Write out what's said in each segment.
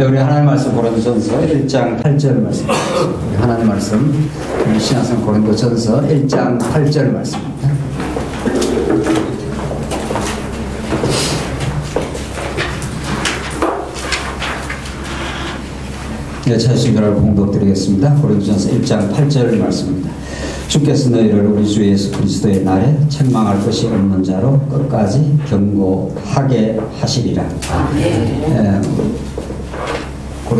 네, 우리 하나님 말씀 고린도전서 1장 8절 말씀. 하나님 말씀 신약성 고린도전서 1장 8절 말씀입니다. 네, 자신들을 공독드리겠습니다. 고린도전서 1장 8절 말씀입니다. 주께서 너희를 우리 주 예수 그리스도의 날에 책망할 것이 없는 자로 끝까지 경고하게 하시리라. 예,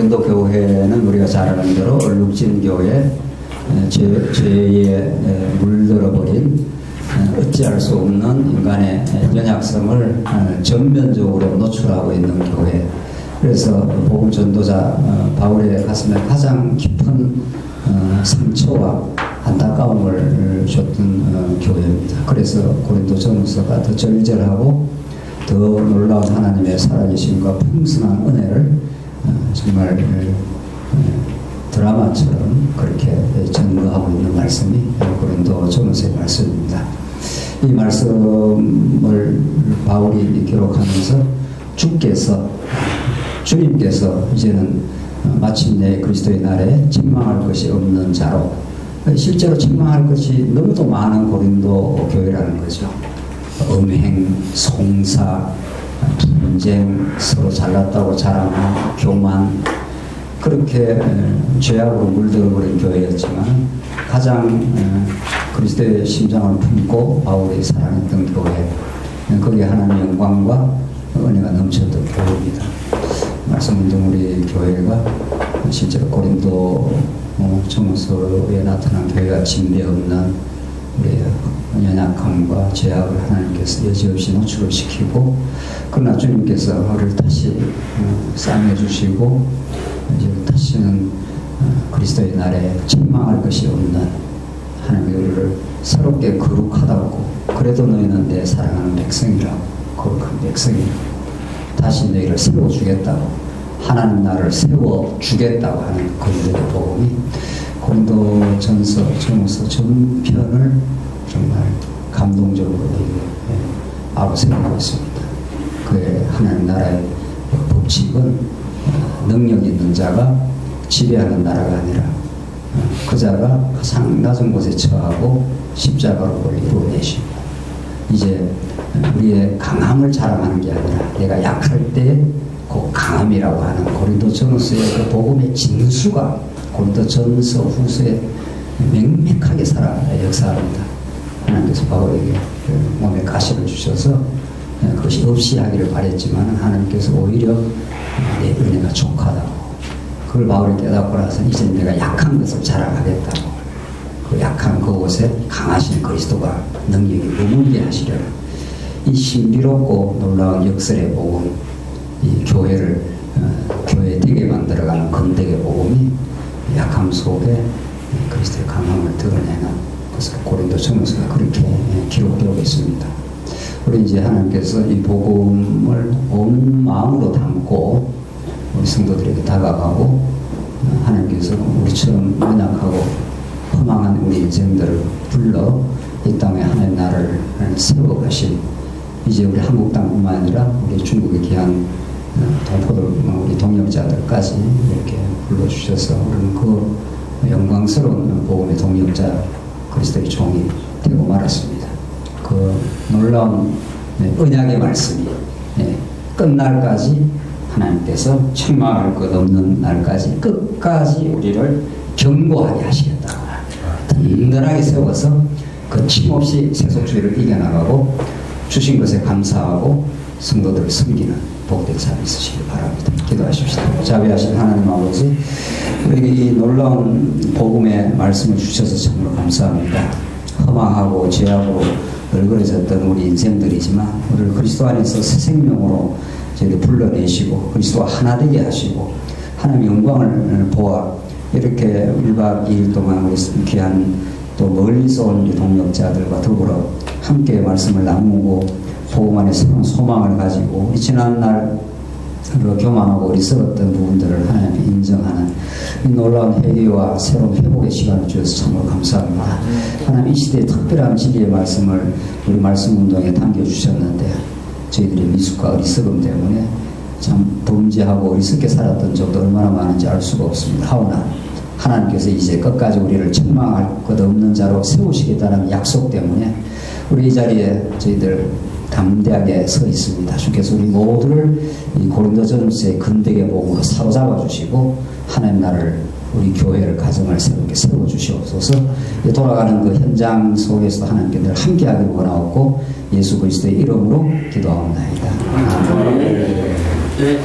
고린도 교회는 우리가 잘 아는 대로 얼룩진 교회 에, 죄, 죄에 에, 물들어버린 에, 어찌할 수 없는 인간의 에, 연약성을 어, 전면적으로 노출하고 있는 교회 그래서 복음 전도자 어, 바울의 가슴에 가장 깊은 어, 상처와 안타까움을 줬던 어, 교회입니다. 그래서 고린도 전서가 더 절절하고 더 놀라운 하나님의 살아계심과 풍성한 은혜를 어, 정말 어, 드라마처럼 그렇게 전거하고 있는 말씀이 고린도 전서의 말씀입니다. 이 말씀을 바울이 기록하면서 주께서 주님께서 이제는 어, 마침내 그리스도의 날에 책망할 것이 없는 자로 실제로 책망할 것이 너무도 많은 고린도 교회라는 거죠. 음행, 송사, 분쟁, 서로 잘났다고 자랑하고 교만 그렇게 에, 죄악으로 물들어버린 교회였지만 가장 에, 그리스도의 심장을 품고 바울이 사랑했던 교회 에, 거기에 하나님의 영광과 은혜가 넘쳤던 교회입니다. 말씀 듣 우리 교회가 실제로 고린도 어, 정서에 나타난 교회가 진배 없는 우리의 연약함과 죄악을 하나님께서 여지없이 노출을 시키고 그러나 주님께서 우리를 다시 어, 싸매 주시고 이제 다시는 어, 그리스도의 날에 책망할 것이 없는 하나님의 우리를 새롭게 거룩하다고 그래도 너희는 내 사랑하는 백성이라고 거룩한 백성이라고 다시 너희를 세워주겠다고 하나님 나를 세워주겠다고 하는 고린도의 복음이 고린도 전서, 전서 전편을 정말 감동적으로 아로 세우고 있습니다. 그의 하나님 나라의 법칙은 어, 능력 있는 자가 지배하는 나라가 아니라 어, 그 자가 가장 낮은 곳에 처하고 십자가로 이루어내시고 이제 우리의 강함을 자랑하는 게 아니라 내가 약할 때 그 강함이라고 하는 고린도 전서의 그 복음의 진수가 고린도 전서 후서에 명백하게 살아 역사합니다. 하나님께서 바울에게 그 몸에 가시를 주셔서 그것이 없이 하기를 바랬지만 하나님께서 오히려 내 은혜가 족하다고 그걸 바울이 깨닫고 나서 이제 내가 약한 것을 자랑하겠다고 그 약한 그곳에 강하신 그리스도가 능력이 머물게 하시려는 이 신비롭고 놀라운 역설의 복음 이 교회를 어, 교회 되게 만들어가는 건대의 복음이 약함 속에 그리스도의 강함을 드러내는 것을 고린도 전서가 그렇게 기록되고 있습니다. 우리 이제 하나님께서 이 복음을 온 마음으로 담고 우리 성도들에게 다가가고 어, 하나님께서 우리처럼 연약하고 허망한 우리 인생들을 불러 이 땅에 하나님 나라를 세워가신 이제 우리 한국 땅뿐만 아니라 우리 중국에 귀한 동포들, 우리 동역자들까지 이렇게 불러주셔서 우리는 그 영광스러운 복음의 동역자 그리스도의 종이 되고 말았습니다. 그 놀라운 네, 언약의 말씀이 네, 끝날까지 하나님께서 책망할 것 없는 날까지 끝까지 우리를 경고하게 하시겠다. 든든하게 세워서 거침없이 세속주의를 이겨나가고 주신 것에 감사하고 성도들을 섬기는 복된 삶이 있으시길 바랍니다. 기도하십시다. 자비하신 하나님 아버지, 우리에게 이 놀라운 복음의 말씀을 주셔서 정말 감사합니다. 허망하고 죄악으로 얼그러졌던 우리 인생들이지만 우리를 그리스도 안에서 새 생명으로 저희 불러내시고 그리스도와 하나 되게 하시고 하나님 영광을 보아 이렇게 1박 2일 동안 우리 귀한 또 멀리서 온 동역자들과 더불어 함께 말씀을 나누고 복음 안에 새로운 소망을 가지고 이 지난날 서로 교만하고 어리석었던 부분들을 하나님 인정하는 이 놀라운 회개와 새로운 회복의 시간을 주셔서 정말 감사합니다. 하나님 이 시대에 특별한 진리의 말씀을 우리 말씀 운동에 담겨주셨는데 저희들의 미숙과 어리석음 때문에 참 범죄하고 어리석게 살았던 적도 얼마나 많은지 알 수가 없습니다. 하오나 하나님께서 이제 끝까지 우리를 책망할 것 없는 자로 세우시겠다는 약속 때문에 우리 이 자리에 저희들 담대하게 서 있습니다. 주께서 우리 모두를 이 고린도전서의 근대의 복음으로 사로잡아 주시고 하나님 나라를 우리 교회를 가정을 새롭게 세워 주시옵소서. 이 돌아가는 그 현장 속에서 하나님께 늘 함께하기를 원하옵고 예수 그리스도의 이름으로 기도하옵나이다. 아멘. 네.